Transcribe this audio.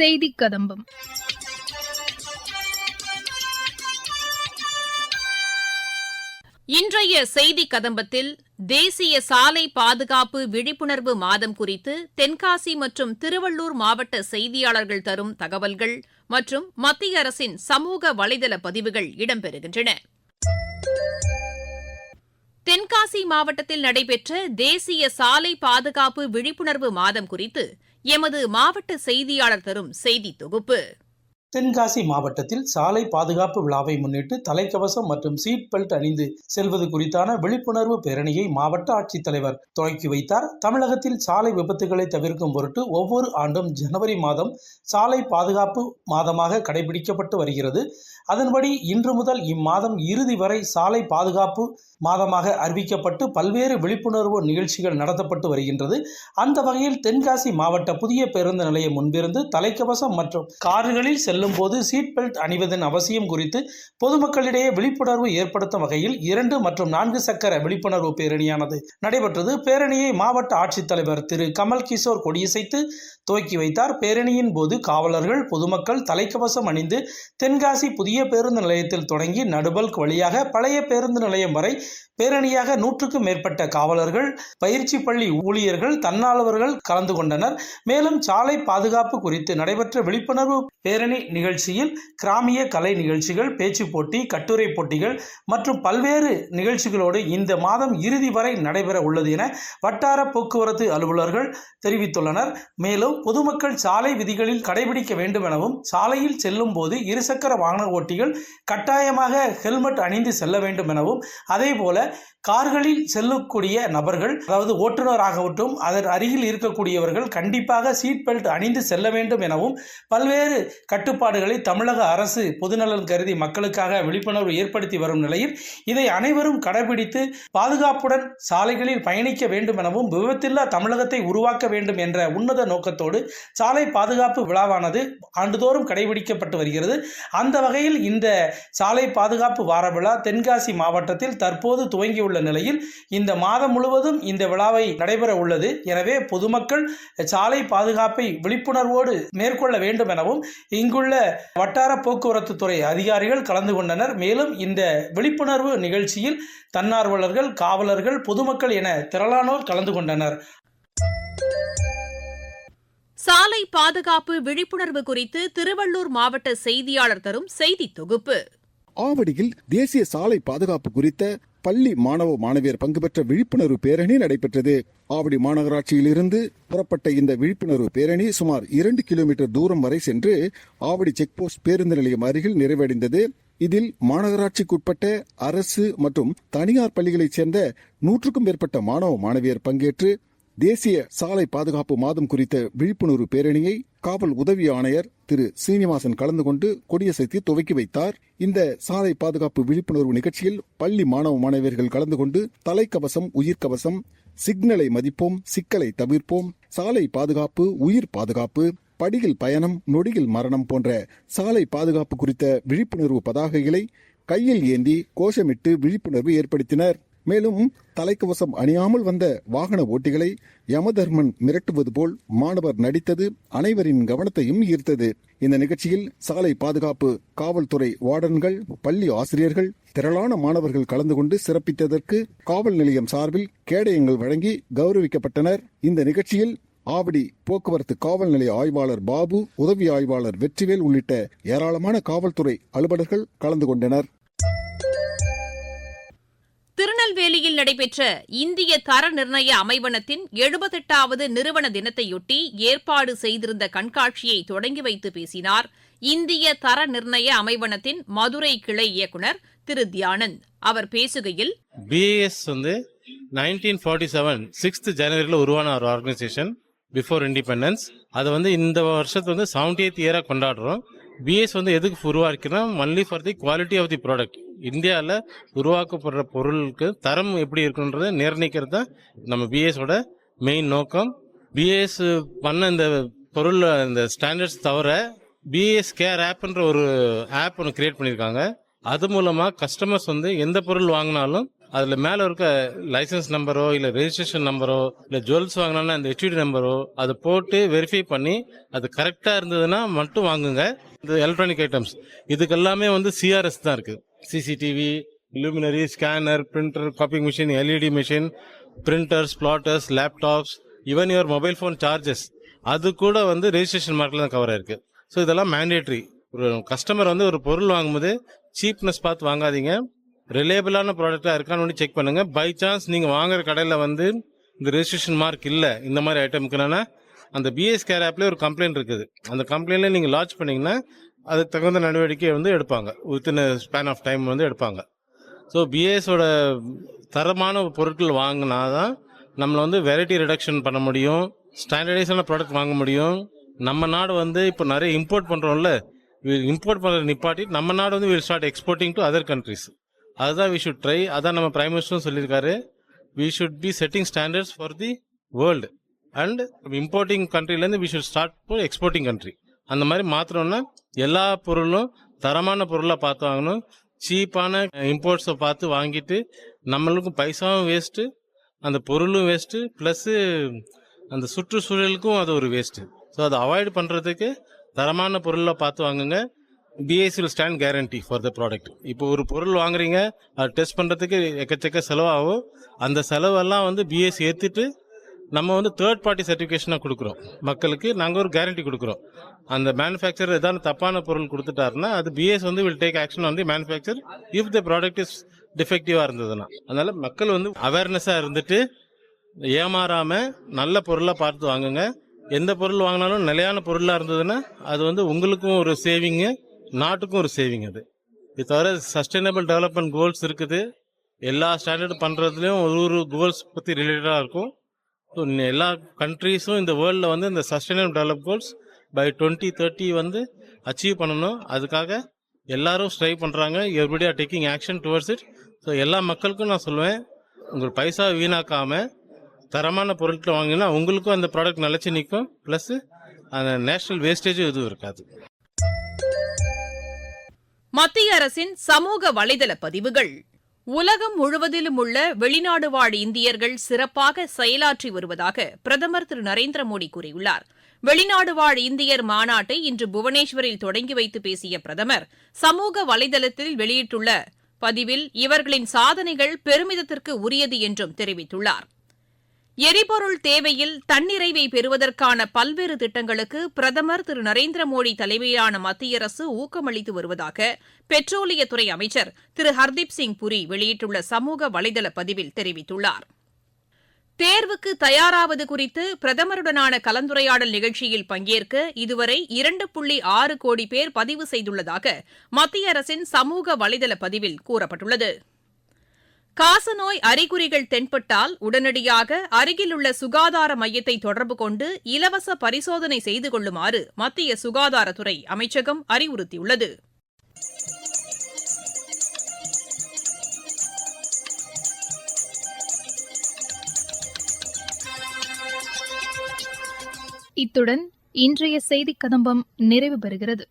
செய்தி கதம்பம். இன்றைய செய்தி கதம்பத்தில் தேசிய சாலை பாதுகாப்பு விழிப்புணர்வு மாதம் குறித்து தென்காசி மற்றும் திருவள்ளூர் மாவட்ட செய்தியாளர்கள் தரும் தகவல்கள் மற்றும் மத்திய அரசின் சமூக வலைதள பதிவுகள் இடம்பெறுகின்றன. தென்காசி மாவட்டத்தில் நடைபெற்ற தேசிய சாலை பாதுகாப்பு விழிப்புணர்வு மாதம் குறித்து எமது மாவட்ட செய்தியாளர் தரும் செய்தி தொகுப்பு. தென்காசி மாவட்டத்தில் சாலை பாதுகாப்பு விழாவை முன்னிட்டு தலைக்கவசம் மற்றும் சீட் பெல்ட் அணிந்து செல்வது குறித்தான விழிப்புணர்வு பேரணியை மாவட்ட ஆட்சித்தலைவர் தொடங்கி வைத்தார். தமிழகத்தில் சாலை விபத்துகளை தவிர்க்கும் பொருட்டு ஒவ்வொரு ஆண்டும் ஜனவரி மாதம் சாலை பாதுகாப்பு மாதமாக கடைபிடிக்கப்பட்டு வருகிறது. அதன்படி இன்று முதல் இம்மாதம் இறுதி வரை சாலை பாதுகாப்பு மாதமாக அறிவிக்கப்பட்டு பல்வேறு விழிப்புணர்வு நிகழ்ச்சிகள் நடத்தப்பட்டு வருகின்றது. அந்த வகையில் தென்காசி மாவட்ட புதிய பேருந்து நிலையம் முன்பிருந்து தலைக்கவசம் மற்றும் கார்களில் செல்லும் போது சீட் பெல்ட் அணிவதன் அவசியம் குறித்து பொதுமக்களிடையே விழிப்புணர்வு ஏற்படுத்தும் வகையில் இரண்டு மற்றும் நான்கு சக்கர விழிப்புணர்வு பேரணியானது நடைபெற்றது. பேரணியை மாவட்ட ஆட்சித்தலைவர் திரு. கமல் கிஷோர் கொடியசைத்து துவக்கி வைத்தார். பேரணியின் போது காவலர்கள் பொதுமக்கள் தலைக்கவசம் அணிந்து தென்காசி புதிய பேருந்து நிலையத்தில் தொடங்கி நடுபல்க் வழியாக பழைய பேருந்து நிலையம் வரை பேரணியாக நூற்றுக்கும் மேற்பட்ட காவலர்கள் பயிற்சி பள்ளி ஊழியர்கள் தன்னார்வலர்கள் கலந்து கொண்டனர். மேலும் சாலை பாதுகாப்பு குறித்து நடைபெற்ற விழிப்புணர்வு பேரணி நிகழ்ச்சியில் கிராமிய கலை நிகழ்ச்சிகள் பேச்சு போட்டி கட்டுரை போட்டிகள் மற்றும் பல்வேறு நிகழ்ச்சிகளோடு இந்த மாதம் இறுதி வரை நடைபெற உள்ளது என வட்டார போக்குவரத்து அலுவலர்கள் தெரிவித்துள்ளனர். மேலும் பொதுமக்கள் சாலை விதிகளில் கடைபிடிக்க வேண்டும் எனவும் சாலையில் செல்லும் போது இருசக்கர வாகன ஓட்டிகள் கட்டாயமாக ஹெல்மெட் அணிந்து செல்ல வேண்டும் எனவும் அதேபோல கார்களில் செல்லக்கூடிய நபர்கள் அதாவது ஓட்டுநராகட்டும் அதன் அருகில் இருக்கக்கூடியவர்கள் கண்டிப்பாக சீட் பெல்ட் அணிந்து செல்ல வேண்டும் எனவும் பல்வேறு கட்டுப்பாடுகளை தமிழக அரசு பொதுநலன் கருதி மக்களுக்காக விழிப்புணர்வு ஏற்படுத்தி வரும் நிலையில் இதை அனைவரும் கடைபிடித்து பாதுகாப்புடன் சாலைகளில் பயணிக்க வேண்டும் எனவும் விபத்தில்லா தமிழகத்தை உருவாக்க வேண்டும் என்ற உன்னத நோக்கத்தோடு சாலை பாதுகாப்பு விழாவானது ஆண்டுதோறும் கடைபிடிக்கப்பட்டு வருகிறது. அந்த வகையில் இந்த சாலை பாதுகாப்பு வார விழா தென்காசி மாவட்டத்தில் தற்போது துவங்கியுள்ள நிலையில் இந்த மாதம் முழுவதும் இந்த விழாவை நடைபெற உள்ளது. எனவே பொதுமக்கள் சாலை பாதுகாப்பை விழிப்புணர்வோடு மேற்கொள்ள வேண்டும் எனவும் இங்குள்ள வட்டார போக்குவரத்து துறை அதிகாரிகள் கலந்து கொண்டனர். மேலும் இந்த விழிப்புணர்வு நிகழ்ச்சியில் தன்னார்வலர்கள் காவலர்கள் பொதுமக்கள் என திரளானோர் கலந்து கொண்டனர். சாலை பாதுகாப்பு விழிப்புணர்வு குறித்து திருவள்ளூர் மாவட்ட செய்தியாளர் தரும் செய்தி தொகுப்பு. ஆவடியில் தேசிய சாலை பாதுகாப்பு குறித்த பள்ளி மாணவ மாணவியர் பங்கு பெற்ற விழிப்புணர்வு பேரணி நடைபெற்றது. ஆவடி மாநகராட்சியிலிருந்து புறப்பட்ட இந்த விழிப்புணர்வு பேரணி சுமார் இரண்டு கிலோமீட்டர் தூரம் வரை சென்று ஆவடி செக் போஸ்ட் பேருந்து நிலையம் அருகில் நிறைவடைந்தது. இதில் மாநகராட்சிக்குட்பட்ட அரசு மற்றும் தனியார் பள்ளிகளைச் சேர்ந்த நூற்றுக்கும் மேற்பட்ட மாணவ மாணவியர் பங்கேற்று தேசிய சாலை பாதுகாப்பு மாதம் குறித்த விழிப்புணர்வு பேரணியை காவல் உதவி ஆணையர் திரு. சீனிவாசன் கலந்து கொண்டு கொடியசைத்து துவக்கி வைத்தார். இந்த சாலை பாதுகாப்பு விழிப்புணர்வு நிகழ்ச்சியில் பள்ளி மாணவ மாணவியர்கள் கலந்து கொண்டு தலைக்கவசம் உயிர்கவசம் சிக்னலை மதிப்போம் சிக்கலை தவிர்ப்போம் சாலை பாதுகாப்பு உயிர் பாதுகாப்பு படியில் பயணம் நொடியில் மரணம் போன்ற சாலை பாதுகாப்பு குறித்த விழிப்புணர்வு பதாகைகளை கையில் ஏந்தி கோஷமிட்டு விழிப்புணர்வு ஏற்படுத்தினர். மேலும் தலைக்கவசம் அணியாமல் வந்த வாகன ஓட்டிகளை யமதர்மன் மிரட்டுவது போல் மாணவர் நடித்தது அனைவரின் கவனத்தையும் ஈர்த்தது. இந்த நிகழ்ச்சியில் சாலை பாதுகாப்பு காவல்துறை வார்டன்கள் பள்ளி ஆசிரியர்கள் திரளான மாணவர்கள் கலந்து கொண்டு சிறப்பித்ததற்கு காவல் நிலையம் சார்பில் கேடயங்கள் வழங்கி கௌரவிக்கப்பட்டனர். இந்த நிகழ்ச்சியில் ஆவடி போக்குவரத்து காவல் நிலைய ஆய்வாளர் பாபு உதவி ஆய்வாளர் வெற்றிவேல் உள்ளிட்ட ஏராளமான காவல்துறை அலுவலர்கள் கலந்து கொண்டனர். திருநெல்வேலியில் நடைபெற்ற இந்திய தர நிர்ணய அமைவனத்தின் எழுபத்தெட்டாவது நிறுவன தினத்தையொட்டி ஏற்பாடு செய்திருந்த கண்காட்சியை தொடங்கி வைத்து பேசினார் இந்திய தர நிர்ணய அமைவனத்தின் மதுரை கிளை இயக்குநர் திரு தியானந்த். அவர் பேசுகையில் பிஎஸ் வந்து நைன்டீன் ஃபார்ட்டி செவன் சிக்ஸ்த் ஜனவரியில் உருவான ஒரு ஆர்கனைசேஷன் பிஃபோர் இண்டிபெண்டன்ஸ் அதை வந்து இந்த வருஷத்து வந்து செவன்டி எய்த் இயராக கொண்டாடுறோம் பிஎஸ் வந்து எதுக்கு உருவாக்கினா only for the quality of the product இந்தியாவில் உருவாக்கப்படுற பொருளுக்கு தரம் எப்படி இருக்குன்றதை நிர்ணயிக்கிறது தான் நம்ம பிஎஸோட மெயின் நோக்கம். பிஎஸ் பண்ண இந்த பொருள் இந்த ஸ்டாண்டர்ட்ஸ் தவிர பிஎஸ் கேர் ஆப்ன்ற ஒரு ஆப் ஒன்று கிரியேட் பண்ணியிருக்காங்க அது மூலமாக கஸ்டமர்ஸ் வந்து எந்த பொருள் வாங்கினாலும் அதில் மேலே இருக்க லைசன்ஸ் நம்பரோ இல்லை ரெஜிஸ்ட்ரேஷன் நம்பரோ இல்லை ஜுவல்ஸ் வாங்கினாலும் அந்த ஹெச்டி நம்பரோ அதை போட்டு வெரிஃபை பண்ணி அது கரெக்டாக இருந்ததுன்னா மட்டும் வாங்குங்க. இந்த எலக்ட்ரானிக் ஐட்டம்ஸ் இதுக்கு எல்லாமே வந்து சிஆர்எஸ் தான் இருக்குது CCTV illuminary scanner printer copying machine LED machine printers plotters laptops even your mobile phone charges அது கூட வந்து ரெஜிஸ்ட்ரேஷன் மார்க்கில் தான் கவர் ஆயிருக்கு. ஸோ இதெல்லாம் மேண்டேட்ரி ஒரு கஸ்டமர் வந்து ஒரு பொருள் வாங்கும்போது சீப்னஸ் பார்த்து வாங்காதீங்க. ரிலேபிளான ப்ராடக்டாக இருக்கான்னு செக் பண்ணுங்க. பை சான்ஸ் நீங்கள் வாங்குற கடையில் வந்து இந்த ரெஜிஸ்ட்ரேஷன் மார்க் இல்லை. இந்த மாதிரி ஐட்டமுக்குனா அந்த பிஎஸ் கேர் ஆப்லேயே ஒரு கம்ப்ளைண்ட் இருக்குது. அந்த கம்ப்ளைண்ட்ல நீங்கள் லான்ச் பண்ணீங்கன்னா அதுக்கு தகுந்த நடவடிக்கை வந்து எடுப்பாங்க. வித்தின் ஸ்பேன் ஆஃப் டைம் வந்து எடுப்பாங்க. ஸோ பிஎஸோட தரமான பொருட்கள் வாங்கினா தான் நம்மளை வந்து வெரைட்டி ரிடக்ஷன் பண்ண முடியும். ஸ்டாண்டர்டைஸான ப்ராடக்ட் வாங்க முடியும். நம்ம நாடு வந்து இப்போ நிறைய இம்போர்ட் பண்ணுறோம்ல இம்போர்ட் பண்ணுற நிப்பாட்டி நம்ம நாடு வந்து will start exporting to other countries அதுதான் வி ஷுட் ட்ரை அதான் நம்ம பிரைம் மினிஸ்டரும் சொல்லியிருக்காரு. We should be setting standards for the world and importing கண்ட்ரிலேருந்து we should start for exporting country அந்த மாதிரி மாத்திரம்னா எல்லா பொருளும் தரமான பொருளாக பார்த்து வாங்கணும். சீப்பான இம்போர்ட்ஸை பார்த்து வாங்கிட்டு நம்மளுக்கும் பைசாவும் வேஸ்ட்டு அந்த பொருளும் வேஸ்ட்டு ப்ளஸ்ஸு அந்த சுற்றுச்சூழலுக்கும் அது ஒரு வேஸ்ட்டு ஸோ அதை அவாய்ட் பண்ணுறதுக்கு தரமான பொருளை பார்த்து வாங்குங்க. BSC stand guarantee for the product இப்போ ஒரு பொருள் வாங்குறீங்க அதை டெஸ்ட் பண்ணுறதுக்கு எக்கச்சக்க செலவாகும். அந்த செலவெல்லாம் வந்து பிஎஸ்சி ஏற்றுட்டு நம்ம வந்து தேர்ட் பார்ட்டி சர்டிஃபிகேஷனாக கொடுக்குறோம். மக்களுக்கு நாங்கள் ஒரு கேரண்டி கொடுக்குறோம். அந்த மேனுஃபேக்சர் ஏதாவது தப்பான பொருள் கொடுத்துட்டாருன்னா அது பிஎஸ் வந்து வில் டேக் ஆக்ஷன் வந்து manufacture if the product is டிஃபெக்டிவாக இருந்ததுன்னா. அதனால் மக்கள் வந்து அவேர்னஸாக இருந்துட்டு ஏமாறாமல் நல்ல பொருளாக பார்த்து வாங்குங்க. எந்த பொருள் வாங்கினாலும் நிலையான பொருளாக இருந்ததுன்னா அது வந்து உங்களுக்கும் ஒரு சேவிங்கு நாட்டுக்கும் ஒரு சேவிங் அது. இது தவிர சஸ்டைனபிள் டெவலப்மெண்ட் கோல்ஸ் இருக்குது. எல்லா ஸ்டாண்டர்ட் பண்ணுறதுலையும் ஒரு ஒரு கோல்ஸ் பற்றி ரிலேட்டடாக இருக்கும். ஸோ எல்லா கண்ட்ரீஸும் இந்த வேர்ல்டில் வந்து இந்த sustainable develop goals by twenty thirty வந்து அச்சீவ் பண்ணணும். அதுக்காக எல்லாரும் ஸ்ட்ரை பண்ணுறாங்க everybody are taking action towards it so எல்லா மக்களுக்கும் நான் சொல்லுவேன் உங்கள் பைசா வீணாக்காமல் தரமான பொருட்கள் வாங்கினா உங்களுக்கும் அந்த ப்ராடக்ட் நிலச்சி நிற்கும். ப்ளஸ் அந்த நேஷனல் வேஸ்டேஜும் எதுவும் இருக்காது. மத்திய அரசின் சமூக வலைதள பதிவுகள். உலகம் முழுவதிலும் உள்ள வெளிநாடு வாழ் இந்தியர்கள் சிறப்பாக செயலாற்றி வருவதாக பிரதமர் திரு. நரேந்திர மோடி கூறியுள்ளார். வெளிநாடு வாழ் இந்தியர் மாநாட்டை இன்று புவனேஸ்வரில் தொடங்கி வைத்து பேசிய பிரதமர் சமூக வலைதளத்தில் வெளியிட்டுள்ள பதிவில் இவர்களின் சாதனைகள் பெருமிதத்திற்கு உரியது என்றும் தெரிவித்துள்ளார். எரிபொருள் தேவையில் தன்னிறைவை பெறுவதற்கான பல்வேறு திட்டங்களுக்கு பிரதமர் திரு நரேந்திர மோடி தலைமையிலான மத்திய அரசு ஊக்கமளித்து வருவதாக பெட்ரோலியத்துறை அமைச்சர் திரு ஹர்தீப் சிங் புரி வெளியிட்டுள்ள சமூக வலைதள பதிவில் தெரிவித்துள்ளார். தேர்வுக்கு தயாராவது குறித்து பிரதமருடனான கலந்துரையாடல் நிகழ்ச்சியில் பங்கேற்க இதுவரை இரண்டு புள்ளி ஆறு கோடி பேர் பதிவு செய்துள்ளதாக மத்திய அரசின் சமூக வலைதள பதிவில் கூறப்பட்டுள்ளது. காசநோய் அறிகுறிகள் தென்பட்டால் உடனடியாக அருகிலுள்ள சுகாதார மையத்தை தொடர்பு கொண்டு இலவச பரிசோதனை செய்து கொள்ளுமாறு மத்திய சுகாதாரத்துறை அமைச்சகம் அறிவுறுத்தியுள்ளது. இத்துடன் இன்றைய செய்திக் கதம்பம் நிறைவு பெறுகிறது.